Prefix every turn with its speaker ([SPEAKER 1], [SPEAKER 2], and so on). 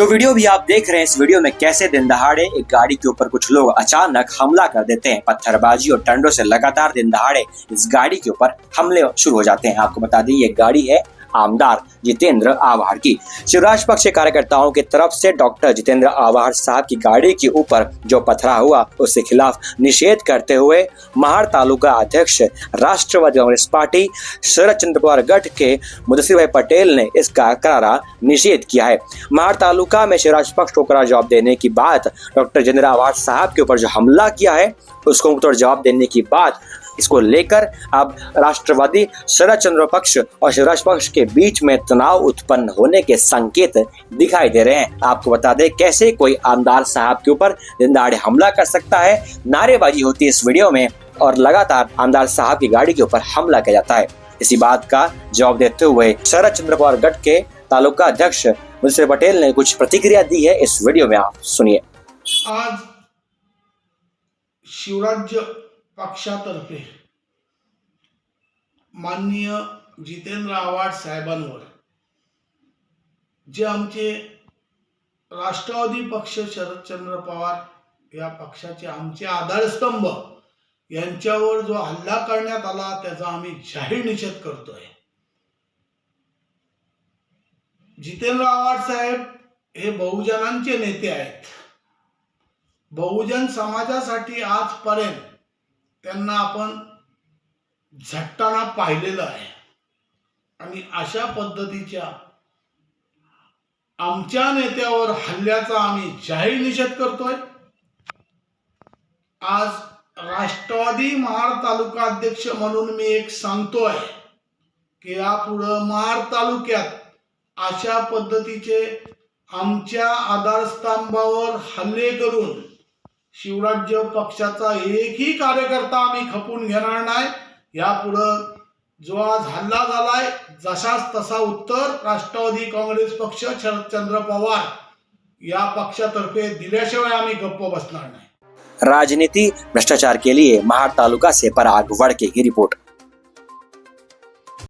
[SPEAKER 1] जो वीडियो भी आप देख रहे हैं, इस वीडियो में कैसे दिन दहाड़े एक गाड़ी के ऊपर कुछ लोग अचानक हमला कर देते हैं, पत्थरबाजी और टंडो से लगातार दिन दहाड़े इस गाड़ी के ऊपर हमले शुरू हो जाते हैं। आपको बता दें, ये गाड़ी है आमदार जितेंद्र आवार की। शिवराज पक्ष के कार्यकर्ताओं की तरफ़ से डॉक्टर जितेंद्र आवार साहब की गाड़ी के ऊपर जो पथरा हुआ, उसके खिलाफ निषेध करते हुए महार तालुका अध्यक्ष, राष्ट्रवादी कांग्रेस पार्टी शरद चंद्र गढ़ के मुदस्सिर भाई पटेल ने इसका करारा निषेध किया है। महार तालुका में शिवराज पक्ष को कड़ा जवाब देने की बात डॉक्टर जितेंद्र आवार साहब के ऊपर जो हमला किया है, उसको जवाब देने की बात इसको लेकर अब राष्ट्रवादी शरद चंद्र पक्ष और शिवराज पक्ष के बीच में तनाव उत्पन्न होने के संकेत दिखाई दे रहे हैं। आपको बता दें कैसे कोई आमदार साहब के ऊपर दिन हमला कर सकता है, नारेबाजी होती है इस वीडियो में और लगातार आमदार साहब की गाड़ी के ऊपर हमला किया जाता है। इसी बात का जवाब देते हुए शरद चंद्र पवार गढ़ के तालुका अध्यक्ष मुझसे पटेल ने कुछ प्रतिक्रिया दी है। इस वीडियो में आप सुनिए।
[SPEAKER 2] आज शिवराज्य पक्षातर्फे माननीय जितेंद्र आव्हाड साहेबांवर जे आमचे राष्ट्रवादी पक्ष शरदचंद्र पवार या पक्षाचे आमचे आधारस्तंभ यांच्यावर जो हल्ला करण्यात आला त्याचा आम्ही जाहीर निषेध करतोय. जितेंद्र आव्हाड साहेब हे बहुजनांचे नेते आहेत. बहुजन समाजासाठी आजपर्यंत त्यांना आपण झटताना पाहिलेलं आहे. आणि अशा पद्धतीच्या आमच्या नेत्यावर हल्ल्याचा आम्ही जाहीर निषेध करतोय. आज राष्ट्रवादी महाड तालुका अध्यक्ष म्हणून मी एक सांगतोय की यापुढं महाड तालुक्यात अशा पद्धतीचे आमच्या आधारस्तंभावर हल्ले करून शिवराज्य पक्षाचा एकही कार्यकर्ता आम्ही खपून घेणार नाही. यापुढं जो आज हल्ला झालाय जसाच तसा उत्तर राष्ट्रवादी काँग्रेस पक्ष शरदचंद्र पवार या पक्षातर्फे दिल्याशिवाय आम्ही गप्प बसणार नाही.
[SPEAKER 1] राजनीति भ्रष्टाचार के लिए महार तालुका से पराग वड़के की रिपोर्ट।